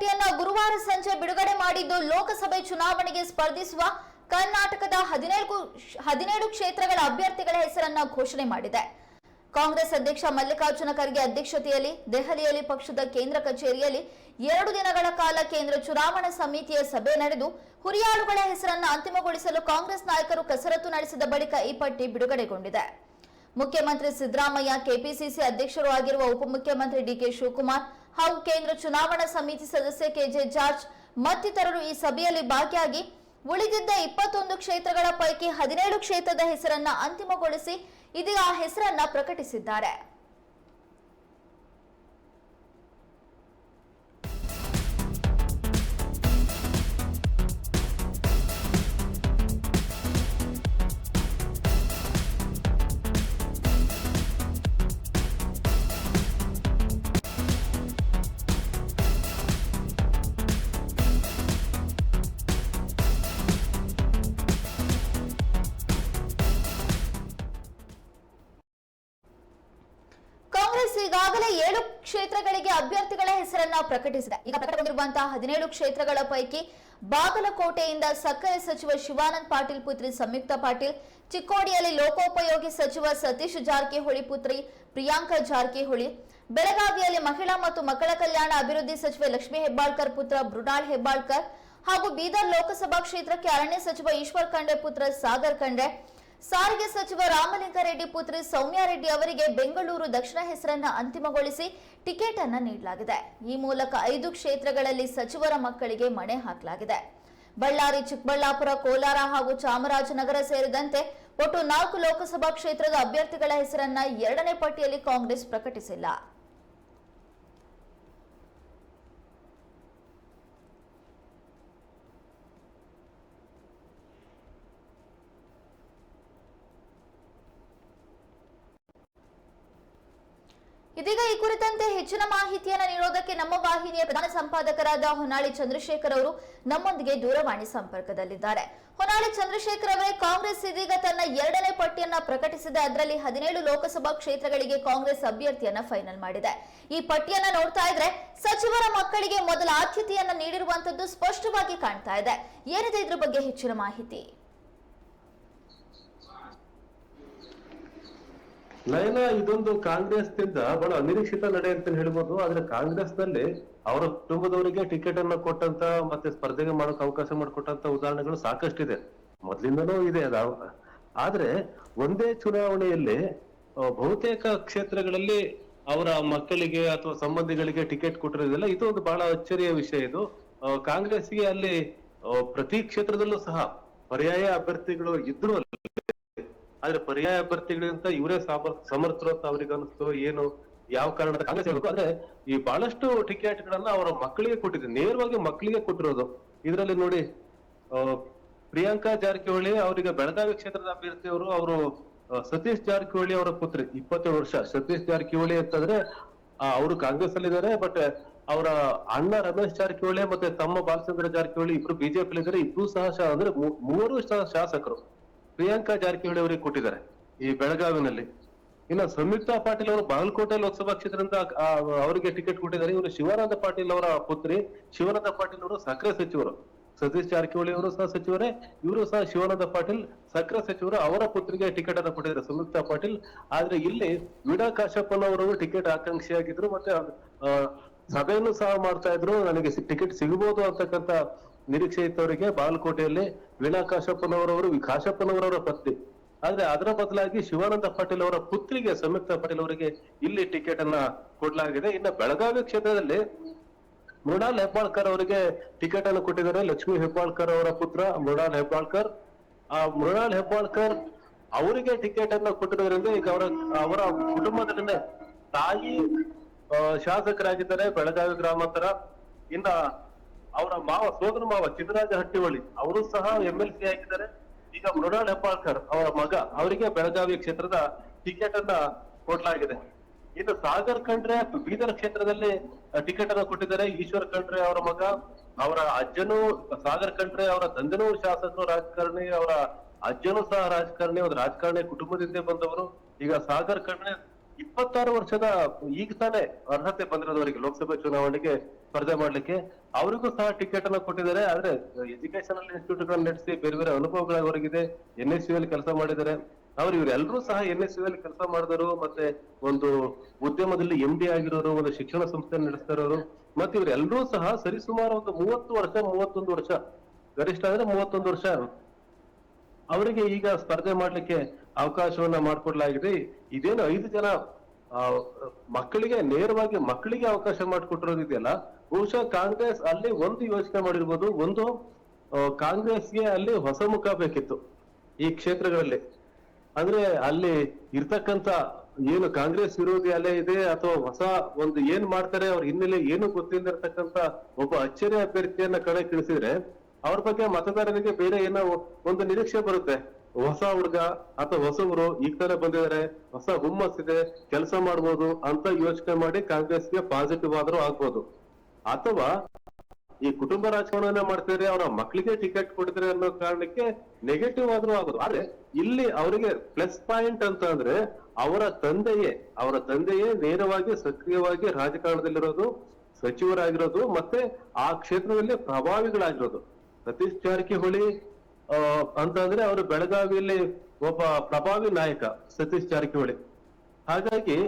ಪಟ್ಟಿಯನ್ನ ಗುರುವಾರ ಸಂಜೆ ಬಿಡುಗಡೆ ಮಾಡಿದ್ದು ಲೋಕಸಭೆ ಚುನಾವಣೆಗೆ ಸ್ಪರ್ಧಿಸುವ ಕರ್ನಾಟಕದ ಹದಿನೇಳು ಹದಿನೇಳು ಕ್ಷೇತ್ರಗಳ ಅಭ್ಯರ್ಥಿಗಳ ಹೆಸರನ್ನ ಘೋಷಣೆ ಮಾಡಿದೆ. ಕಾಂಗ್ರೆಸ್ ಅಧ್ಯಕ್ಷ ಮಲ್ಲಿಕಾರ್ಜುನ ಖರ್ಗೆ ಅಧ್ಯಕ್ಷತೆಯಲ್ಲಿ ದೆಹಲಿಯಲ್ಲಿ ಪಕ್ಷದ ಕೇಂದ್ರ ಕಚೇರಿಯಲ್ಲಿ ಎರಡು ದಿನಗಳ ಕಾಲ ಕೇಂದ್ರ ಚುನಾವಣಾ ಸಮಿತಿಯ ಸಭೆ ನಡೆದು ಹುರಿಯಾಳುಗಳ ಹೆಸರನ್ನ ಅಂತಿಮಗೊಳಿಸಲು ಕಾಂಗ್ರೆಸ್ ನಾಯಕರು ಕಸರತ್ತು ನಡೆಸಿದ ಬಳಿಕ ಈ ಪಟ್ಟಿ ಬಿಡುಗಡೆಗೊಂಡಿದೆ. ಮುಖ್ಯಮಂತ್ರಿ ಸಿದ್ದರಾಮಯ್ಯ, ಕೆಪಿಸಿಸಿ ಅಧ್ಯಕ್ಷರು ಆಗಿರುವ ಉಪಮುಖ್ಯಮಂತ್ರಿ ಡಿಕೆ ಶಿವಕುಮಾರ್ ಹಾಗೂ ಕೇಂದ್ರ ಚುನಾವಣಾ ಸಮಿತಿ ಸದಸ್ಯ ಕೆಜೆ ಜಾರ್ಜ್ ಮತ್ತಿತರರು ಈ ಸಭೆಯಲ್ಲಿ ಭಾಗಿಯಾಗಿ ಉಳಿದಿದ್ದ ಇಪ್ಪತ್ತೊಂದು ಕ್ಷೇತ್ರಗಳ ಪೈಕಿ ಹದಿನೇಳು ಕ್ಷೇತ್ರದ ಹೆಸರನ್ನ ಅಂತಿಮಗೊಳಿಸಿ ಇದೀಗ ಆ ಹೆಸರನ್ನ ಪ್ರಕಟಿಸಿದ್ದಾರೆ. ಅಭ್ಯರ್ಥಿಗಳ ಹೆಸರನ್ನ ಪ್ರಕಟಿಸಿದೆ. ಈಗ ಪ್ರಕಟಗೊಂಡಿರುವಂತಹ ಹದಿನೇಳು ಕ್ಷೇತ್ರಗಳ ಪೈಕಿ ಬಾಗಲಕೋಟೆಯಿಂದ ಸಕ್ಕರೆ ಸಚಿವ ಶಿವಾನಂದ್ ಪಾಟೀಲ್ ಪುತ್ರಿ ಸಂಯುಕ್ತ ಪಾಟೀಲ್, ಚಿಕ್ಕೋಡಿಯಲ್ಲಿ ಲೋಕೋಪಯೋಗಿ ಸಚಿವ ಸತೀಶ್ ಜಾರಕಿಹೊಳಿ ಪುತ್ರಿ ಪ್ರಿಯಾಂಕಾ ಜಾರಕಿಹೊಳಿ, ಬೆಳಗಾವಿಯಲ್ಲಿ ಮಹಿಳಾ ಮತ್ತು ಮಕ್ಕಳ ಕಲ್ಯಾಣ ಅಭಿವೃದ್ಧಿ ಸಚಿವೆ ಲಕ್ಷ್ಮೀ ಹೆಬ್ಬಾಳ್ಕರ್ ಪುತ್ರ ಮೃಣಾಲ್ ಹೆಬ್ಬಾಳ್ಕರ್ ಹಾಗೂ ಬೀದರ್ ಲೋಕಸಭಾ ಕ್ಷೇತ್ರಕ್ಕೆ ಅರಣ್ಯ ಸಚಿವ ಈಶ್ವರ್ ಖಂಡೆ ಪುತ್ರ ಸಾಗರ್ ಖಂಡ್ರೆ. ಸಾರಿಗೆ ಸಚಿವ ರಾಮಲಿಂಗಾರೆಡ್ಡಿ ಪುತ್ರಿ ಸೌಮ್ಯಾರೆಡ್ಡಿ ಅವರಿಗೆ ಬೆಂಗಳೂರು ದಕ್ಷಿಣ ಹೆಸರನ್ನ ಅಂತಿಮಗೊಳಿಸಿ ಟಿಕೆಟ್ ಅನ್ನ ನೀಡಲಾಗಿದೆ. ಈ ಮೂಲಕ ಐದು ಕ್ಷೇತ್ರಗಳಲ್ಲಿ ಸಚಿವರ ಮಕ್ಕಳಿಗೆ ಮಣೆ ಹಾಕಲಾಗಿದೆ. ಬಳ್ಳಾರಿ, ಚಿಕ್ಕಬಳ್ಳಾಪುರ, ಕೋಲಾರ ಹಾಗೂ ಚಾಮರಾಜನಗರ ಸೇರಿದಂತೆ ಒಟ್ಟು ನಾಲ್ಕು ಲೋಕಸಭಾ ಕ್ಷೇತ್ರದ ಅಭ್ಯರ್ಥಿಗಳ ಹೆಸರನ್ನ ಎರಡನೇ ಪಟ್ಟಿಯಲ್ಲಿ ಕಾಂಗ್ರೆಸ್ ಪ್ರಕಟಿಸಿಲ್ಲ ಇದೀಗ ಈ ಕುರಿತಂತೆ ಹೆಚ್ಚಿನ ಮಾಹಿತಿಯನ್ನು ನೀಡೋದಕ್ಕೆ ನಮ್ಮ ವಾಹಿನಿಯ ಪ್ರಧಾನ ಸಂಪಾದಕರಾದ ಹೊನ್ನಾಳಿ ಚಂದ್ರಶೇಖರ್ ಅವರು ನಮ್ಮೊಂದಿಗೆ ದೂರವಾಣಿ ಸಂಪರ್ಕದಲ್ಲಿದ್ದಾರೆ. ಹೊನ್ನಾಳಿ ಚಂದ್ರಶೇಖರ್ ಅವರೇ, ಕಾಂಗ್ರೆಸ್ ಇದೀಗ ತನ್ನ ಎರಡನೇ ಪಟ್ಟಿಯನ್ನ ಪ್ರಕಟಿಸಿದೆ. ಅದರಲ್ಲಿ ಹದಿನೇಳು ಲೋಕಸಭಾ ಕ್ಷೇತ್ರಗಳಿಗೆ ಕಾಂಗ್ರೆಸ್ ಅಭ್ಯರ್ಥಿಯನ್ನ ಫೈನಲ್ ಮಾಡಿದೆ. ಈ ಪಟ್ಟಿಯನ್ನ ನೋಡ್ತಾ ಇದ್ರೆ ಸಚಿವರ ಮಕ್ಕಳಿಗೆ ಮೊದಲ ಆದ್ಯತೆಯನ್ನ ನೀಡಿರುವಂತದ್ದು ಸ್ಪಷ್ಟವಾಗಿ ಕಾಣ್ತಾ ಇದೆ. ಏನಿದೆ ಇದ್ರ ಬಗ್ಗೆ ಹೆಚ್ಚಿನ ಮಾಹಿತಿ? ನಯನ ಇದೊಂದು ಕಾಂಗ್ರೆಸ್ ದಿಂದ ಬಹಳ ಅನಿರೀಕ್ಷಿತ ನಡೆ ಅಂತ ಹೇಳ್ಬೋದು. ಆದ್ರೆ ಕಾಂಗ್ರೆಸ್ನಲ್ಲಿ ಅವರ ಕುಟುಂಬದವರಿಗೆ ಟಿಕೆಟ್ ಅನ್ನ ಕೊಟ್ಟಂತ ಮತ್ತೆ ಸ್ಪರ್ಧೆಗೆ ಮಾಡೋಕೆ ಅವಕಾಶ ಮಾಡಿಕೊಟ್ಟಂತ ಉದಾಹರಣೆಗಳು ಸಾಕಷ್ಟಿದೆ. ಮೊದ್ಲಿಂದನೂ ಇದೆ ಅದ. ಆದ್ರೆ ಒಂದೇ ಚುನಾವಣೆಯಲ್ಲಿ ಬಹುತೇಕ ಕ್ಷೇತ್ರಗಳಲ್ಲಿ ಅವರ ಮಕ್ಕಳಿಗೆ ಅಥವಾ ಸಂಬಂಧಿಗಳಿಗೆ ಟಿಕೆಟ್ ಕೊಟ್ಟಿರೋದಿಲ್ಲ. ಇದು ಒಂದು ಬಹಳ ಅಚ್ಚರಿಯ ವಿಷಯ ಇದು. ಕಾಂಗ್ರೆಸ್ಗೆ ಅಲ್ಲಿ ಪ್ರತಿ ಕ್ಷೇತ್ರದಲ್ಲೂ ಸಹ ಪರ್ಯಾಯ ಅಭ್ಯರ್ಥಿಗಳು ಇದ್ರು ಅಲ್ಲಿ ಆದ್ರೆ ಪರ್ಯಾಯ ಅಭ್ಯರ್ಥಿಗಳಿಗಿಂತ ಇವರೇ ಸಾಮ- ಸಮರ್ಥರು ಅಂತ ಅವ್ರಿಗೆ ಅನಿಸ್ತು, ಏನು, ಯಾವ ಕಾರಣದ ಕಾಂಗ್ರೆಸ್ ಹೇಳ್ಬೇಕು. ಅಂದ್ರೆ ಈ ಬಹಳಷ್ಟು ಟಿಕೆಟ್ ಗಳನ್ನ ಅವರ ಮಕ್ಕಳಿಗೆ ಕೊಟ್ಟಿದೆ ನೇರವಾಗಿ ಮಕ್ಕಳಿಗೆ ಕೊಟ್ಟಿರೋದು. ಇದರಲ್ಲಿ ನೋಡಿ ಪ್ರಿಯಾಂಕಾ ಜಾರಕಿಹೊಳಿ ಅವರಿಗೆ ಬೆಳಗಾವಿ ಕ್ಷೇತ್ರದ ಅಭ್ಯರ್ಥಿಯವರು ಅವರು ಸತೀಶ್ ಜಾರಕಿಹೊಳಿ ಅವರ ಪುತ್ರಿ, ಇಪ್ಪತ್ತೇಳು ವರ್ಷ. ಸತೀಶ್ ಜಾರಕಿಹೊಳಿ ಅಂತಂದ್ರೆ ಅವರು ಕಾಂಗ್ರೆಸ್ ಅಲ್ಲಿ ಇದ್ದಾರೆ ಬಟ್ ಅವರ ಅಣ್ಣ ರಮೇಶ್ ಜಾರಕಿಹೊಳಿ ಮತ್ತೆ ತಮ್ಮ ಬಾಲಚಂದ್ರ ಜಾರಕಿಹೊಳಿ ಇಬ್ರು ಬಿಜೆಪಿ ಇದ್ದಾರೆ ಇಬ್ರು ಸಹ ಅಂದ್ರೆ ಮೂರು ಸಹ ಶಾಸಕರು. ಪ್ರಿಯಾಂಕಾ ಜಾರಕಿಹೊಳಿ ಅವರಿಗೆ ಕೊಟ್ಟಿದ್ದಾರೆ. ಈ ಬೆಳಗಾವಿನಲ್ಲಿ. ಇನ್ನು ಸಂಯುಕ್ತಾ ಪಾಟೀಲ್ ಅವರು ಬಾಗಲಕೋಟೆ ಲೋಕಸಭಾ ಕ್ಷೇತ್ರದಿಂದ ಅವರಿಗೆ ಟಿಕೆಟ್ ಕೊಟ್ಟಿದ್ದಾರೆ. ಇವರು ಶಿವಾನಂದ ಪಾಟೀಲ್ ಅವರ ಪುತ್ರಿ. ಶಿವಾನಂದ ಪಾಟೀಲ್ ಅವರು ಸಕ್ಕರೆ ಸಚಿವರು. ಸತೀಶ್ ಜಾರಕಿಹೊಳಿ ಅವರು ಸಹ ಸಚಿವರೇ. ಇವರು ಸಹ ಶಿವಾನಂದ ಪಾಟೀಲ್ ಸಕ್ಕರೆ ಸಚಿವರು. ಅವರ ಪುತ್ರಿಗೆ ಟಿಕೆಟ್ ಅನ್ನು ಕೊಟ್ಟಿದ್ದಾರೆ ಸಂಯುಕ್ತಾ ಪಾಟೀಲ್. ಆದ್ರೆ ಇಲ್ಲಿ ವಿಡಾ ಕಾಶಪ್ಪನ ಅವರು ಟಿಕೆಟ್ ಆಕಾಂಕ್ಷಿಯಾಗಿದ್ರು ಮತ್ತೆ ಸಭೆಯನ್ನು ಸಹ ಮಾಡ್ತಾ ಇದ್ರು. ನನಗೆ ಟಿಕೆಟ್ ಸಿಗಬಹುದು ಅಂತಕ್ಕಂತ ನಿರೀಕ್ಷೆ ಇದ್ದವರಿಗೆ ಬಾಗಲಕೋಟೆಯಲ್ಲಿ ವೀಣಾ ಕಾಶಪ್ಪನವರವರು ಕಾಶಪ್ಪನವರವರ ಪತ್ನಿ. ಆದ್ರೆ ಅದರ ಬದಲಾಗಿ ಶಿವಾನಂದ ಪಾಟೀಲ್ ಅವರ ಪುತ್ರಿಗೆ ಸಂಯುಕ್ತ ಪಾಟೀಲ್ ಅವರಿಗೆ ಇಲ್ಲಿ ಟಿಕೆಟ್ ಅನ್ನ ಕೊಡಲಾಗಿದೆ. ಇನ್ನು ಬೆಳಗಾವಿ ಕ್ಷೇತ್ರದಲ್ಲಿ ಮೃಣಾಲ್ ಹೆಬ್ಬಾಳ್ಕರ್ ಅವರಿಗೆ ಟಿಕೆಟ್ ಅನ್ನು ಕೊಟ್ಟಿದ್ದಾರೆ. ಲಕ್ಷ್ಮೀ ಹೆಬ್ಬಾಳ್ಕರ್ ಅವರ ಪುತ್ರ ಮೃಣಾಲ್ ಹೆಬ್ಬಾಳ್ಕರ್. ಆ ಮೃಣಾಲ್ ಹೆಬ್ಬಾಳ್ಕರ್ ಅವರಿಗೆ ಟಿಕೆಟ್ ಅನ್ನ ಕೊಟ್ಟಿರೋದ್ರಿಂದ ಈಗ ಅವರ ಅವರ ಕುಟುಂಬದಲ್ಲಿ ತಾಯಿ ಶಾಸಕರಾಗಿದ್ದಾರೆ. ಬೆಳಗಾವಿ ಗ್ರಾಮಾಂತರ. ಇನ್ನ ಅವರ ಮಾವ, ಸೋದರ ಮಾವ ಚಿನ್ನರಾಜ ಹಟ್ಟಿಹೊಳಿ, ಅವರು ಸಹ ಎಂ ಎಲ್ ಸಿ ಆಗಿದ್ದಾರೆ. ಈಗ ಮೃಣಾಲ್ ಹೆಬ್ಬಾಳ್ಕರ್ ಅವರ ಮಗ, ಅವರಿಗೆ ಬೆಳಗಾವಿ ಕ್ಷೇತ್ರದ ಟಿಕೆಟ್ ಅನ್ನ ಕೊಡ್ಲಾಗಿದೆ. ಇನ್ನು ಸಾಗರ್ ಖಂಡ್ರೆ ಬೀದರ್ ಕ್ಷೇತ್ರದಲ್ಲಿ ಟಿಕೆಟ್ ಅನ್ನ ಕೊಟ್ಟಿದ್ದಾರೆ ಈಶ್ವರ್ ಖಂಡ್ರೆ ಅವರ ಮಗ, ಅವರ ಅಜ್ಜನು ಸಾಗರ್ ಖಂಡ್ರೆ ಅವರ ತಂದೆನೂ ಶಾಸಕರು ರಾಜಕಾರಣಿ, ಅವರ ಅಜ್ಜನೂ ಸಹ ರಾಜಕಾರಣಿ, ಒಂದು ರಾಜಕಾರಣಿ ಕುಟುಂಬದಿಂದ ಬಂದವರು. ಈಗ ಸಾಗರ್ ಖಂಡ್ರೆ ಇಪ್ಪತ್ತಾರು ವರ್ಷದ, ಈಗ ತಾನೇ ಅರ್ಹತೆ ಬಂದಿರೋದವರಿಗೆ ಲೋಕಸಭೆ ಚುನಾವಣೆಗೆ. ಸ್ಪರ್ಧೆ ಮಾಡ್ಲಿಕ್ಕೆ ಅವರಿಗೂ ಸಹ ಟಿಕೆಟ್ ಅನ್ನ ಕೊಟ್ಟಿದ್ದಾರೆ. ಆದ್ರೆ ಎಜುಕೇಶನಲ್ ಇನ್ಸ್ಟಿಟ್ಯೂಟ್ ಗಳನ್ನ ನಡೆಸಿ ಬೇರೆ ಬೇರೆ ಅನುಭವಗಳ ಹೊರಗಿದೆ ಎನ್ ಎಸ್ ಅಲ್ಲಿ ಕೆಲಸ ಮಾಡಿದ್ದಾರೆ. ಅವ್ರು ಇವರೆಲ್ಲರೂ ಸಹ ಎನ್ ಎಸ್ ಅಲ್ಲಿ ಕೆಲಸ ಮಾಡಿದವರು ಮತ್ತೆ ಒಂದು ಉದ್ಯಮದಲ್ಲಿ ಎಂ ಡಿ ಆಗಿರೋರು, ಒಂದು ಶಿಕ್ಷಣ ಸಂಸ್ಥೆ ನಡೆಸ್ತಾ ಇರೋರು ಮತ್ತೆ ಇವರೆಲ್ಲರೂ ಸಹ ಸರಿಸುಮಾರು ಒಂದು ಮೂವತ್ತು ವರ್ಷ, ಮೂವತ್ತೊಂದು ವರ್ಷ, ಗರಿಷ್ಠ ಅಂದ್ರೆ ಮೂವತ್ತೊಂದು ವರ್ಷ ಅವರಿಗೆ ಈಗ ಸ್ಪರ್ಧೆ ಮಾಡ್ಲಿಕ್ಕೆ ಅವಕಾಶವನ್ನ ಮಾಡಿಕೊಡ್ಲಾಗಿದೆ. ಇದೇನು ಐದು ಜನ ಮಕ್ಕಳಿಗೆ ನೇರವಾಗಿ ಮಕ್ಕಳಿಗೆ ಅವಕಾಶ ಮಾಡಿಕೊಟ್ಟಿರೋದಿದೆಯಲ್ಲ ಬಹುಶಃ ಕಾಂಗ್ರೆಸ್ ಅಲ್ಲಿ ಒಂದು ಯೋಚನೆ ಮಾಡಿರ್ಬೋದು, ಒಂದು ಕಾಂಗ್ರೆಸ್ಗೆ ಅಲ್ಲಿ ಹೊಸ ಮುಖ ಬೇಕಿತ್ತು ಈ ಕ್ಷೇತ್ರಗಳಲ್ಲಿ. ಅಂದ್ರೆ ಅಲ್ಲಿ ಇರ್ತಕ್ಕಂತ ಏನು ಕಾಂಗ್ರೆಸ್ ವಿರೋಧಿ ಅಲೆ ಇದೆ ಅಥವಾ ಹೊಸ ಒಂದು ಏನ್ ಮಾಡ್ತಾರೆ, ಅವ್ರ ಹಿನ್ನೆಲೆ ಏನು ಗೊತ್ತಿಲ್ಲದಿರ್ತಕ್ಕಂತ ಒಬ್ಬ ಅಚ್ಚರಿ ಅಭ್ಯರ್ಥಿಯನ್ನ ಕಡೆ ತಿಳಿಸಿದ್ರೆ ಅವ್ರ ಬಗ್ಗೆ ಮತದಾರರಿಗೆ ಬೇರೆ ಏನೋ ಒಂದು ನಿರೀಕ್ಷೆ ಬರುತ್ತೆ. ಹೊಸ ಹುಡುಗ ಅಥವಾ ಹೊಸವರು ಈ ತರ ಬಂದಿದ್ದಾರೆ ಹೊಸ ಹುಮ್ಮಸ್ಸಿದೆ, ಕೆಲಸ ಮಾಡ್ಬೋದು ಅಂತ ಯೋಚನೆ ಮಾಡಿ ಕಾಂಗ್ರೆಸ್ಗೆ ಪಾಸಿಟಿವ್ ಆದ್ರೂ ಆಗ್ಬೋದು. ಅಥವಾ ಈ ಕುಟುಂಬ ರಾಜಕಾರಣ ಮಾಡ್ತಿದ್ರೆ ಅವರ ಮಕ್ಕಳಿಗೆ ಟಿಕೆಟ್ ಕೊಡ್ತಾರೆ ಅನ್ನೋ ಕಾರಣಕ್ಕೆ ನೆಗೆಟಿವ್ ಆದ್ರೂ ಆಗೋದು. ಆದ್ರೆ ಇಲ್ಲಿ ಅವರಿಗೆ ಪ್ಲಸ್ ಪಾಯಿಂಟ್ ಅಂತ ಅಂದ್ರೆ ಅವರ ತಂದೆಯೇ ಅವರ ತಂದೆಯೇ ನೇರವಾಗಿ ಸಕ್ರಿಯವಾಗಿ ರಾಜಕಾರಣದಲ್ಲಿರೋದು, ಸಚಿವರಾಗಿರೋದು ಮತ್ತೆ ಆ ಕ್ಷೇತ್ರದಲ್ಲಿ ಪ್ರಭಾವಿಗಳಾಗಿರೋದು. ಸತೀಶ್ ಜಾರಕಿಹೊಳಿ ಅಂತ ಅಂದ್ರೆ ಅವರು ಬೆಳಗಾವಿಯಲ್ಲಿ ಒಬ್ಬ ಪ್ರಭಾವಿ ನಾಯಕ ಸತೀಶ್ ಜಾರಕಿಹೊಳಿ. ಹಾಗಾಗಿ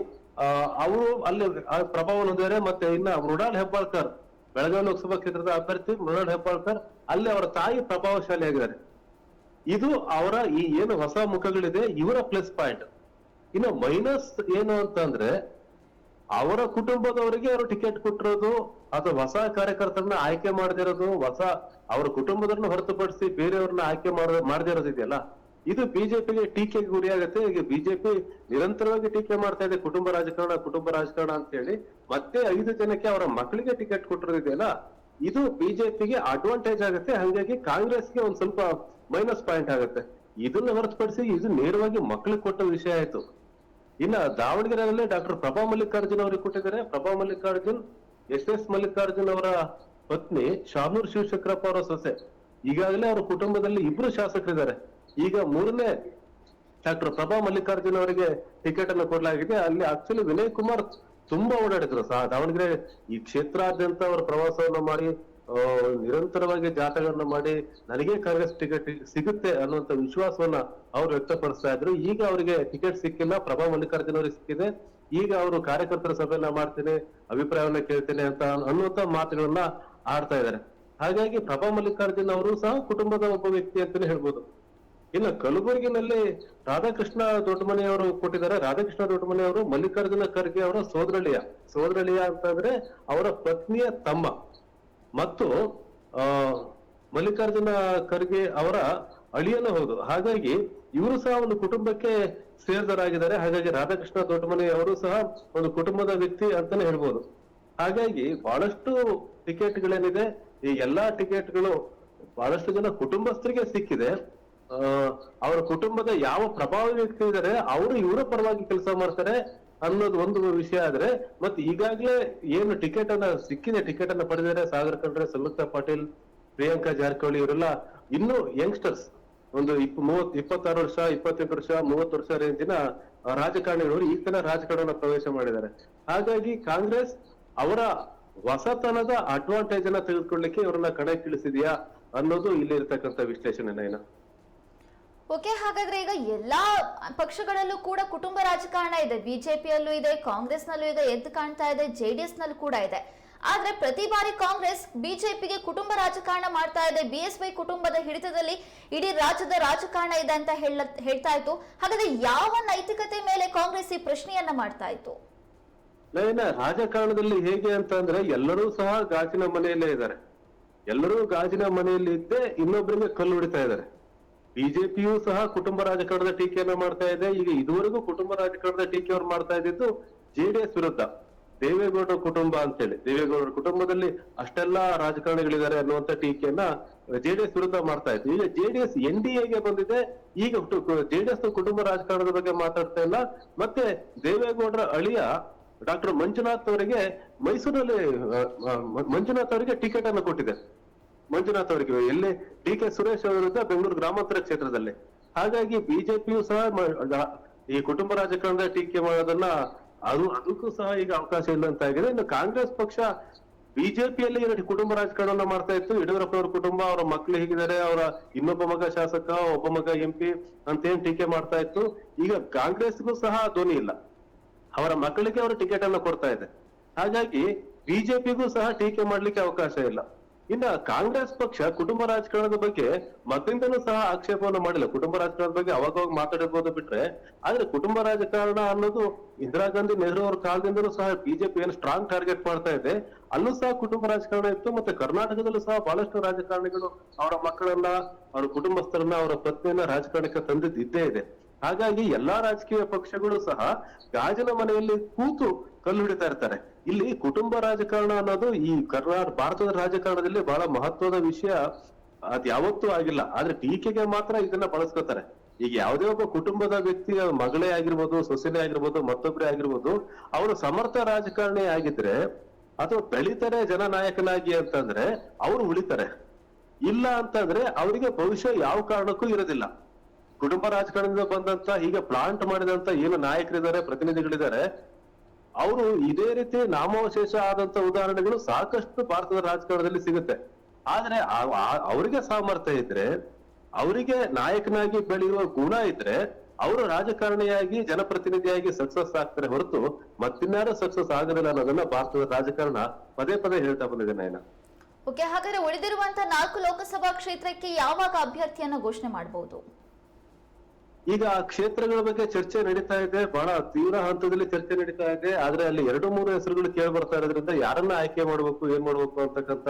ಅವರು ಅಲ್ಲಿ ಪ್ರಭಾವ ಹೊಂದಿದ್ದಾರೆ. ಮತ್ತೆ ಇನ್ನ ಮೃಣಾಲ್ ಹೆಬ್ಬಾಳ್ಕರ್, ಬೆಳಗಾವಿ ಲೋಕಸಭಾ ಕ್ಷೇತ್ರದ ಅಭ್ಯರ್ಥಿ ಮೃಣಾಲ್ ಹೆಬ್ಬಾಳ್ಕರ್, ಅಲ್ಲಿ ಅವರ ತಾಯಿ ಪ್ರಭಾವಶಾಲಿ ಆಗಿದ್ದಾರೆ ಇದು ಅವರ ಈ ಏನು ಹೊಸ ಮುಖಗಳಿದೆ, ಇವರ ಪ್ಲಸ್ ಪಾಯಿಂಟ್ ಇನ್ನು ಮೈನಸ್ ಏನು ಅಂತಂದ್ರೆ, ಅವರ ಕುಟುಂಬದವರಿಗೆ ಅವರು ಟಿಕೆಟ್ ಕೊಟ್ಟಿರೋದು, ಅಥವಾ ಹೊಸ ಕಾರ್ಯಕರ್ತರನ್ನ ಆಯ್ಕೆ ಮಾಡದಿರೋದು, ಹೊಸ ಅವರ ಕುಟುಂಬದವ್ರನ್ನ ಹೊರತುಪಡಿಸಿ ಬೇರೆಯವ್ರನ್ನ ಆಯ್ಕೆ ಮಾಡ ಮಾಡದೇ ಇರೋದಿದೆಯಲ್ಲ ಇದು ಬಿಜೆಪಿಗೆ ಟೀಕೆಗೆ ಗುರಿಯಾಗತ್ತೆ ಈಗ ಬಿಜೆಪಿ ನಿರಂತರವಾಗಿ ಟೀಕೆ ಮಾಡ್ತಾ ಇದೆ, ಕುಟುಂಬ ರಾಜಕಾರಣ ಕುಟುಂಬ ರಾಜಕಾರಣ ಅಂತ ಹೇಳಿ ಮತ್ತೆ ಐದು ಜನಕ್ಕೆ ಅವರ ಮಕ್ಕಳಿಗೆ ಟಿಕೆಟ್ ಕೊಟ್ಟಿರೋದಿದೆಯಲ್ಲ, ಇದು ಬಿಜೆಪಿಗೆ ಅಡ್ವಾಂಟೇಜ್ ಆಗುತ್ತೆ. ಹಾಗಾಗಿ ಕಾಂಗ್ರೆಸ್ಗೆ ಒಂದ್ ಸ್ವಲ್ಪ ಮೈನಸ್ ಪಾಯಿಂಟ್ ಆಗುತ್ತೆ. ಇದನ್ನ ಹೊರತುಪಡಿಸಿ ಇದು ನೇರವಾಗಿ ಮಕ್ಕಳಿಗೆ ಕೊಟ್ಟ ವಿಷಯ ಆಯ್ತು. ಇನ್ನ ದಾವಣಗೆರೆಯಲ್ಲೇ ಡಾಕ್ಟರ್ ಪ್ರಭಾ ಮಲ್ಲಿಕಾರ್ಜುನ್ ಅವರಿಗೆ ಕೊಟ್ಟಿದ್ದಾರೆ. ಪ್ರಭಾ ಮಲ್ಲಿಕಾರ್ಜುನ್, ಎಸ್ ಎಸ್ ಮಲ್ಲಿಕಾರ್ಜುನ್ ಅವರ ಪತ್ನಿ ಶಾಮೂರ್ ಶಿವಶಂಕರಪ್ಪ ಅವರ ಸೊಸೆ. ಈಗಾಗಲೇ ಅವರ ಕುಟುಂಬದಲ್ಲಿ ಇಬ್ರು ಶಾಸಕರಿದ್ದಾರೆ. ಈಗ ಮೂರನೇ ಡಾಕ್ಟರ್ ಪ್ರಭಾ ಮಲ್ಲಿಕಾರ್ಜುನ್ ಅವರಿಗೆ ಟಿಕೆಟ್ ಅನ್ನು ಕೊಡಲಾಗಿದೆ. ಅಲ್ಲಿ ಆಕ್ಚುಲಿ ವಿನಯ್ ಕುಮಾರ್ ತುಂಬಾ ಓಡಾಡಿದ್ರು. ಸಹ ದಾವಣಗೆರೆ ಈ ಕ್ಷೇತ್ರಾದ್ಯಂತ ಅವರ ಪ್ರವಾಸವನ್ನು ಮಾಡಿ ನಿರಂತರವಾಗಿ ಜಾಥಾಗಳನ್ನು ಮಾಡಿ ನನಗೆ ಕಾಂಗ್ರೆಸ್ ಟಿಕೆಟ್ ಸಿಗುತ್ತೆ ಅನ್ನುವಂತ ವಿಶ್ವಾಸವನ್ನ ಅವರು ವ್ಯಕ್ತಪಡಿಸ್ತಾ ಇದ್ರು. ಈಗ ಅವರಿಗೆ ಟಿಕೆಟ್ ಸಿಕ್ಕಿಲ್ಲ, ಪ್ರಭಾ ಮಲ್ಲಿಕಾರ್ಜುನ್ ಅವರಿಗೆ ಸಿಕ್ಕಿದೆ. ಈಗ ಅವರು ಕಾರ್ಯಕರ್ತರ ಸಭೆಯನ್ನ ಮಾಡ್ತೇನೆ, ಅಭಿಪ್ರಾಯವನ್ನ ಕೇಳ್ತೇನೆ ಅಂತ ಅನ್ನುವಂತ ಮಾತುಗಳನ್ನ ಆಡ್ತಾ ಇದ್ದಾರೆ. ಹಾಗಾಗಿ ಪ್ರಭಾ ಮಲ್ಲಿಕಾರ್ಜುನ್ ಅವರು ಸಹ ಕುಟುಂಬದ ಒಬ್ಬ ವ್ಯಕ್ತಿ ಅಂತಾನೆ ಹೇಳ್ಬೋದು. ಇನ್ನು ಕಲಬುರಗಿನಲ್ಲಿ ರಾಧಾಕೃಷ್ಣ ದೊಡ್ಡಮನೆಯವರು ಕೊಟ್ಟಿದ್ದಾರೆ. ರಾಧಾಕೃಷ್ಣ ದೊಡ್ಡಮನಿ ಅವರು ಮಲ್ಲಿಕಾರ್ಜುನ ಖರ್ಗೆ ಅವರ ಸೋದರಳಿಯ. ಸೋದರಳಿಯ ಅಂತಂದ್ರೆ ಅವರ ಪತ್ನಿಯ ತಮ್ಮ. ಮತ್ತು, ಆ, ಮಲ್ಲಿಕಾರ್ಜುನ ಖರ್ಗೆ ಅವರ ಅಳಿಯನ ಹೌದು. ಹಾಗಾಗಿ ಇವರು ಸಹ ಒಂದು ಕುಟುಂಬಕ್ಕೆ ಸೇರಿದರಾಗಿದ್ದಾರೆ ಹಾಗಾಗಿ ರಾಧಾಕೃಷ್ಣ ದೊಡ್ಡಮನಿ ಅವರು ಸಹ ಒಂದು ಕುಟುಂಬದ ವ್ಯಕ್ತಿ ಅಂತಾನೆ ಹೇಳ್ಬೋದು. ಹಾಗಾಗಿ ಬಹಳಷ್ಟು ಟಿಕೆಟ್ಗಳೇನಿದೆ. ಈ ಎಲ್ಲಾ ಟಿಕೆಟ್ಗಳು ಬಹಳಷ್ಟು ಜನ ಕುಟುಂಬಸ್ಥರಿಗೆ ಸಿಕ್ಕಿದೆ. ಅವರ ಕುಟುಂಬದ ಯಾವ ಪ್ರಭಾವಿ ವ್ಯಕ್ತಿ ಇದ್ದಾರೆ ಅವರು ಇವರ ಪರವಾಗಿ ಕೆಲಸ ಮಾಡ್ತಾರೆ ಅನ್ನೋದು ಒಂದು ವಿಷಯ ಆದ್ರೆ, ಮತ್ತೆ ಈಗಾಗ್ಲೇ ಏನು ಟಿಕೆಟ್ ಅನ್ನ, ಸಿಕ್ಕಿದೆ ಟಿಕೆಟ್ ಅನ್ನ ಪಡೆದಿದ್ದಾರೆ, ಸಾಗರ್ ಖಂಡ್ರೆ, ಸಂಯುಕ್ತ ಪಾಟೀಲ್, ಪ್ರಿಯಾಂಕಾ ಜಾರಕಿಹೊಳಿ ಇವರೆಲ್ಲ, ಇನ್ನೂ ಯಂಗ್ಸ್ಟರ್ಸ್ ಒಂದು ಇಪ್ ಮೂವತ್ ಇಪ್ಪತ್ತಾರು ವರ್ಷ, ಇಪ್ಪತ್ತೆಂಟು ವರ್ಷ, ಮೂವತ್ತು ವರ್ಷ ರೇಂಜಿನ ರಾಜಕಾರಣಿಗಳು ಈ ತನ ರಾಜಕಾರಣ ಪ್ರವೇಶ ಮಾಡಿದ್ದಾರೆ. ಹಾಗಾಗಿ ಕಾಂಗ್ರೆಸ್ ಅವರ ಹೊಸತನದ ಅಡ್ವಾಂಟೇಜ್ ಅನ್ನ ತೆಗೆದುಕೊಳ್ಳಿಕ್ಕೆ ಇವರನ್ನ ಕಣಕ್ಕಿಳಿಸಿದ್ಯಾ ಅನ್ನೋದು ಇಲ್ಲಿ ಇರ್ತಕ್ಕಂಥ ವಿಶ್ಲೇಷಣೆ ನಯನ ಓಕೆ, ಹಾಗಾದ್ರೆ ಈಗ ಎಲ್ಲಾ ಪಕ್ಷಗಳಲ್ಲೂ ಕೂಡ ಕುಟುಂಬ ರಾಜಕಾರಣ ಇದೆ. ಬಿಜೆಪಿಯಲ್ಲೂ ಇದೆ, ಕಾಂಗ್ರೆಸ್ನಲ್ಲೂ ಈಗ ಎದ್ದು ಕಾಣ್ತಾ ಇದೆ ಜೆಡಿಎಸ್ ನಲ್ಲೂ ಕೂಡ ಇದೆ. ಆದ್ರೆ ಪ್ರತಿ ಬಾರಿ ಕಾಂಗ್ರೆಸ್ ಬಿಜೆಪಿಗೆ ಕುಟುಂಬ ರಾಜಕಾರಣ ಮಾಡ್ತಾ ಇದೆ. ಬಿಎಸ್ವೈ ಕುಟುಂಬದ ಹಿಡಿತದಲ್ಲಿ ಇಡೀ ರಾಜ್ಯದ ರಾಜಕಾರಣ ಇದೆ ಅಂತ ಹೇಳ, ಹೇಳ್ತಾ ಇತ್ತು. ಹಾಗಾದ್ರೆ ಯಾವ ನೈತಿಕತೆ ಮೇಲೆ ಕಾಂಗ್ರೆಸ್ ಈ ಪ್ರಶ್ನೆಯನ್ನ ಮಾಡ್ತಾ ಇತ್ತು? ರಾಜಕಾರಣದಲ್ಲಿ ಹೇಗೆ ಅಂತ ಅಂದ್ರೆ ಎಲ್ಲರೂ ಸಹ ಗಾಜಿನ ಮನೆಯಲ್ಲೇ ಇದ್ದಾರೆ. ಎಲ್ಲರೂ ಗಾಜಿನ ಮನೆಯಲ್ಲಿ ಇದ್ದೇ ಇನ್ನೊಬ್ಬರಿಗೆ ಕಲ್ಲು ಹೊಡಿತಾ ಇದ್ದಾರೆ. ಬಿಜೆಪಿಯು ಸಹ ಕುಟುಂಬ ರಾಜಕಾರಣದ ಟೀಕೆಯನ್ನ ಮಾಡ್ತಾ ಇದೆ. ಈಗ ಇದುವರೆಗೂ ಕುಟುಂಬ ರಾಜಕಾರಣದ ಟೀಕೆ ಅವ್ರು ಮಾಡ್ತಾ ಇದ್ದಿದ್ದು ಜೆಡಿಎಸ್ ವಿರುದ್ಧ. ದೇವೇಗೌಡರ ಕುಟುಂಬ ಅಂತೇಳಿ. ದೇವೇಗೌಡರ ಕುಟುಂಬದಲ್ಲಿ ಅಷ್ಟೆಲ್ಲ ರಾಜಕಾರಣಿಗಳಿದ್ದಾರೆ ಅನ್ನುವಂತ ಟೀಕೆಯನ್ನ ಜೆಡಿಎಸ್ ವಿರುದ್ಧ ಮಾಡ್ತಾ ಇತ್ತು. ಈಗ ಜೆಡಿಎಸ್ ಎನ್ ಡಿ ಎಗೆ ಬಂದಿದೆ. ಈಗ ಜೆಡಿಎಸ್ ಕುಟುಂಬ ರಾಜಕಾರಣದ ಬಗ್ಗೆ ಮಾತಾಡ್ತಾ ಇಲ್ಲ. ಮತ್ತೆ ದೇವೇಗೌಡರ ಅಳಿಯ ಡಾಕ್ಟರ್ ಮಂಜುನಾಥ್ ಅವರಿಗೆ ಮೈಸೂರಲ್ಲಿ ಮಂಜುನಾಥ್ ಅವರಿಗೆ ಟಿಕೆಟ್ ಅನ್ನು ಕೊಟ್ಟಿದೆ. ಮಂಜುನಾಥ್ ಅವರಿಗೆ ಎಲ್ಲಿ ಡಿ ಕೆ ಸುರೇಶ್ ಅವರ ಬೆಂಗಳೂರು ಗ್ರಾಮಾಂತರ ಕ್ಷೇತ್ರದಲ್ಲಿ. ಹಾಗಾಗಿ ಬಿಜೆಪಿಯು ಸಹ ಈ ಕುಟುಂಬ ರಾಜಕಾರಣದ ಟೀಕೆ ಮಾಡೋದನ್ನ ಅದು, ಅದಕ್ಕೂ ಸಹ ಈಗ ಅವಕಾಶ ಇಲ್ಲ ಅಂತ ಆಗಿದೆ. ಇನ್ನು ಕಾಂಗ್ರೆಸ್ ಪಕ್ಷ ಬಿಜೆಪಿಯಲ್ಲಿ ಎರಡು ಕುಟುಂಬ ರಾಜಕಾರಣ ಮಾಡ್ತಾ ಇತ್ತು. ಯಡಿಯೂರಪ್ಪನವ್ರ ಕುಟುಂಬ, ಅವರ ಮಕ್ಕಳು ಹೇಗಿದ್ದಾರೆ, ಅವರ ಇನ್ನೊಬ್ಬ ಮಗ ಶಾಸಕ, ಒಬ್ಬ ಮಗ ಎಂ ಪಿ ಅಂತ ಏನ್ ಟೀಕೆ ಮಾಡ್ತಾ ಇತ್ತು. ಈಗ ಕಾಂಗ್ರೆಸ್ಗೂ ಸಹ ಧ್ವನಿ ಇಲ್ಲ. ಅವರ ಮಕ್ಕಳಿಗೆ ಅವರು ಟಿಕೆಟ್ ಅನ್ನ ಕೊಡ್ತಾ ಇದೆ. ಹಾಗಾಗಿ ಬಿಜೆಪಿಗೂ ಸಹ ಟೀಕೆ ಮಾಡ್ಲಿಕ್ಕೆ ಅವಕಾಶ ಇಲ್ಲ. ಇನ್ನ ಕಾಂಗ್ರೆಸ್ ಪಕ್ಷ ಕುಟುಂಬ ರಾಜಕಾರಣದ ಬಗ್ಗೆ ಮತ್ತಿಂದನೂ ಸಹ ಆಕ್ಷೇಪವನ್ನು ಮಾಡಿಲ್ಲ. ಕುಟುಂಬ ರಾಜಕಾರಣದ ಬಗ್ಗೆ ಅವಾಗ ಮಾತಾಡಿರ್ಬೋದು ಬಿಟ್ರೆ, ಆದ್ರೆ ಕುಟುಂಬ ರಾಜಕಾರಣ ಅನ್ನೋದು ಇಂದಿರಾ ಗಾಂಧಿ, ನೆಹರು ಅವ್ರ ಕಾಲದಿಂದಲೂ ಸಹ ಬಿಜೆಪಿ ಏನು ಸ್ಟ್ರಾಂಗ್ ಟಾರ್ಗೆಟ್ ಮಾಡ್ತಾ ಇದೆ. ಅಲ್ಲೂ ಸಹ ಕುಟುಂಬ ರಾಜಕಾರಣ ಇತ್ತು, ಮತ್ತೆ ಕರ್ನಾಟಕದಲ್ಲೂ ಸಹ ಬಹಳಷ್ಟು ರಾಜಕಾರಣಿಗಳು ಅವರ ಮಕ್ಕಳನ್ನ, ಅವರ ಕುಟುಂಬಸ್ಥರನ್ನ, ಅವರ ಪತ್ನಿಯನ್ನ ರಾಜಕಾರಣಕ್ಕೆ ತಂದಿದ್ದು ಇದೆ. ಹಾಗಾಗಿ ಎಲ್ಲಾ ರಾಜಕೀಯ ಪಕ್ಷಗಳು ಸಹ ಗಾಜಿನ ಮನೆಯಲ್ಲಿ ಕೂತು ಕಲ್ಲು ಹಿಡಿತಾ ಇರ್ತಾರೆ. ಇಲ್ಲಿ ಕುಟುಂಬ ರಾಜಕಾರಣ ಅನ್ನೋದು ಈ ಕರ್ನಾಟಕ ಭಾರತದ ರಾಜಕಾರಣದಲ್ಲಿ ಬಹಳ ಮಹತ್ವದ ವಿಷಯ. ಅದ್ ಯಾವತ್ತೂ ಆಗಿಲ್ಲ. ಆದ್ರೆ ಟೀಕೆಗೆ ಮಾತ್ರ ಇದನ್ನ ಬಳಸ್ಕೊತಾರೆ. ಈಗ ಯಾವುದೇ ಒಬ್ಬ ಕುಟುಂಬದ ವ್ಯಕ್ತಿಯ ಮಗಳೇ ಆಗಿರ್ಬೋದು, ಸೊಸೆನೇ ಆಗಿರ್ಬೋದು ಮತ್ತೊಬ್ಬರೇ ಆಗಿರ್ಬೋದು, ಅವರು ಸಮರ್ಥ ರಾಜಕಾರಣಿ ಆಗಿದ್ರೆ ಅಥವಾ ಬೆಳಿತಾರೆ ಜನನಾಯಕನಾಗಿ ಅಂತಂದ್ರೆ ಅವರು ಉಳಿತಾರೆ. ಇಲ್ಲ ಅಂತಂದ್ರೆ ಅವರಿಗೆ ಭವಿಷ್ಯ ಯಾವ ಕಾರಣಕ್ಕೂ ಇರೋದಿಲ್ಲ. ಕುಟುಂಬ ರಾಜಕಾರಣದಿಂದ ಬಂದಂತ, ಹೀಗೆ ಪ್ಲಾಂಟ್ ಮಾಡಿದಂತ ಏನು ನಾಯಕರಿದ್ದಾರೆ, ಪ್ರತಿನಿಧಿಗಳಿದ್ದಾರೆ ಅವರು ಇದೇ ರೀತಿ ನಾಮಾವಶೇಷ ಆದಂತ ಉದಾಹರಣೆಗಳು ಸಾಕಷ್ಟು ಭಾರತದ ರಾಜಕಾರಣದಲ್ಲಿ ಸಿಗುತ್ತೆ. ಆದ್ರೆ ಅವರಿಗೆ ಸಾಮರ್ಥ್ಯ ಇದ್ರೆ, ಅವರಿಗೆ ನಾಯಕನಾಗಿ ಬೆಳೆಯುವ ಗುಣ ಇದ್ರೆ, ಅವರು ರಾಜಕಾರಣಿಯಾಗಿ, ಜನಪ್ರತಿನಿಧಿಯಾಗಿ ಸಕ್ಸಸ್ ಆಗ್ತಾರೆ ಹೊರತು ಮತ್ತಿನ್ಯಾರು ಸಕ್ಸಸ್ ಆಗದಿಲ್ಲ ಅನ್ನೋದನ್ನ ಭಾರತದ ರಾಜಕಾರಣ ಪದೇ ಪದೇ ಹೇಳ್ತಾ ಬಂದಿದೆ ನಯನ. ಓಕೆ, ಹಾಗಾದ್ರೆ ಉಳಿದಿರುವಂತಹ ನಾಲ್ಕು ಲೋಕಸಭಾ ಕ್ಷೇತ್ರಕ್ಕೆ ಯಾವಾಗ ಅಭ್ಯರ್ಥಿಯನ್ನ ಘೋಷಣೆ ಮಾಡಬಹುದು? ಈಗ ಆ ಕ್ಷೇತ್ರಗಳ ಬಗ್ಗೆ ಚರ್ಚೆ ನಡೀತಾ ಇದೆ. ಬಹಳ ತೀವ್ರ ಹಂತದಲ್ಲಿ ಚರ್ಚೆ ನಡೀತಾ ಇದೆ. ಆದ್ರೆ ಅಲ್ಲಿ ಎರಡು ಮೂರು ಹೆಸರುಗಳು ಕೇಳಿ ಬರ್ತಾ ಇರೋದ್ರಿಂದ ಯಾರನ್ನ ಆಯ್ಕೆ ಮಾಡ್ಬೇಕು ಏನ್ ಮಾಡ್ಬೇಕು ಅಂತಕ್ಕಂತ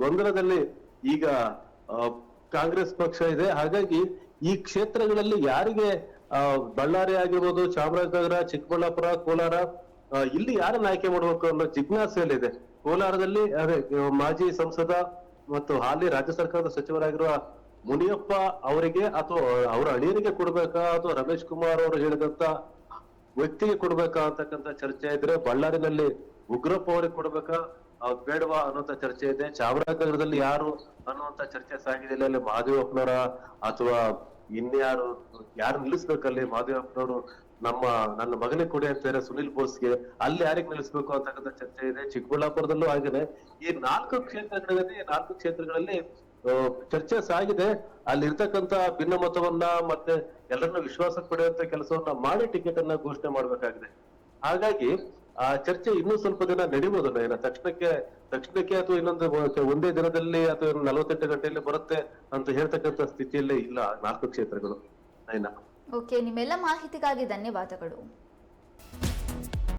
ಗೊಂದಲದಲ್ಲಿ ಈಗ ಕಾಂಗ್ರೆಸ್ ಪಕ್ಷ ಇದೆ. ಹಾಗಾಗಿ ಈ ಕ್ಷೇತ್ರಗಳಲ್ಲಿ ಯಾರಿಗೆ ಆ, ಬಳ್ಳಾರಿ ಆಗಿರ್ಬೋದು ಚಾಮರಾಜನಗರ ಚಿಕ್ಕಬಳ್ಳಾಪುರ ಕೋಲಾರ ಇಲ್ಲಿ ಯಾರನ್ನ ಆಯ್ಕೆ ಮಾಡ್ಬೇಕು ಅನ್ನೋ ಜಿಜ್ಞಾಸೆಯಲ್ಲಿದೆ. ಕೋಲಾರದಲ್ಲಿ ಅದೇ ಮಾಜಿ ಸಂಸದ ಮತ್ತು ಹಾಲಿ ರಾಜ್ಯ ಸರ್ಕಾರದ ಸಚಿವರಾಗಿರುವ ಮುನಿಯಪ್ಪ ಅವರಿಗೆ ಅಥವಾ ಅವರ ಅಳಿಯರಿಗೆ ಕೊಡ್ಬೇಕಾ ಅಥವಾ ರಮೇಶ್ ಕುಮಾರ್ ಅವರು ಹೇಳಿದಂತ ವ್ಯಕ್ತಿಗೆ ಕೊಡ್ಬೇಕಾ ಅಂತಕ್ಕಂತ ಚರ್ಚೆ ಇದ್ರೆ ಬಳ್ಳಾರಿನಲ್ಲಿ ಉಗ್ರಪ್ಪ ಅವರಿಗೆ ಕೊಡ್ಬೇಕಾ? ಬೇಡವಾ ಅನ್ನುವಂತ ಚರ್ಚೆ ಇದೆ. ಚಾಮರಾಜನಗರದಲ್ಲಿ ಯಾರು ಅನ್ನುವಂತ ಚರ್ಚೆ ಸಾಗಿದೆ ಅಲ್ಲಿ ಮಹಾದೇವಪ್ಪನವರ ಅಥವಾ ಇನ್ಯಾರು, ಯಾರು ನಿಲ್ಲಿಸ್ಬೇಕಲ್ಲಿ ಮಹಾದೇವಪ್ಪನವರು ನಮ್ಮ, ನನ್ನ ಮಗನಿಗೆ ಕೊಡಿ ಅಂತ ಹೇಳಿದ್ರೆ ಸುನಿಲ್ ಬೋಸ್ಗೆ ಅಲ್ಲಿ ಯಾರಿಗೆ ನಿಲ್ಲಿಸ್ಬೇಕು ಅಂತಕ್ಕಂಥ ಚರ್ಚೆ ಇದೆ. ಚಿಕ್ಕಬಳ್ಳಾಪುರದಲ್ಲೂ ಆಗಿದೆ. ಈ ನಾಲ್ಕು ಕ್ಷೇತ್ರಗಳಲ್ಲಿ ನಾಲ್ಕು ಕ್ಷೇತ್ರಗಳಲ್ಲಿ ಚರ್ಚೆ ಸಾಗಿದೆ. ಅಲ್ಲಿ ಇರ್ತಕ್ಕಂತ ಭಿನ್ನಮತವನ್ನ ಮತ್ತೆ ಎಲ್ಲರನ್ನ ವಿಶ್ವಾಸಕ್ಕೆ ಪಡೆಯುವಂತ ಕೆಲಸವನ್ನ ಮಾಡಿ ಟಿಕೆಟ್ ಅನ್ನ ಘೋಷಣೆ ಮಾಡ್ಬೇಕಾಗಿದೆ. ಹಾಗಾಗಿ ಆ ಚರ್ಚೆ ಇನ್ನೂ ಸ್ವಲ್ಪ ದಿನ ನಡಿಬಹುದು ಏನ ತಕ್ಷಣಕ್ಕೆ ತಕ್ಷಣಕ್ಕೆ ಅಥವಾ ಇನ್ನೊಂದು ಒಂದೇ ದಿನದಲ್ಲಿ ಅಥವಾ ನಲವತ್ತೆಂಟು ಗಂಟೆಯಲ್ಲಿ ಬರುತ್ತೆ ಅಂತ ಹೇಳ್ತಕ್ಕಂತ ಸ್ಥಿತಿಯಲ್ಲೇ ಇಲ್ಲ ನಾಲ್ಕು ಕ್ಷೇತ್ರಗಳು. ಓಕೆ ನಿಮ್ಮೆಲ್ಲ ಮಾಹಿತಿಗಾಗಿ ಧನ್ಯವಾದಗಳು.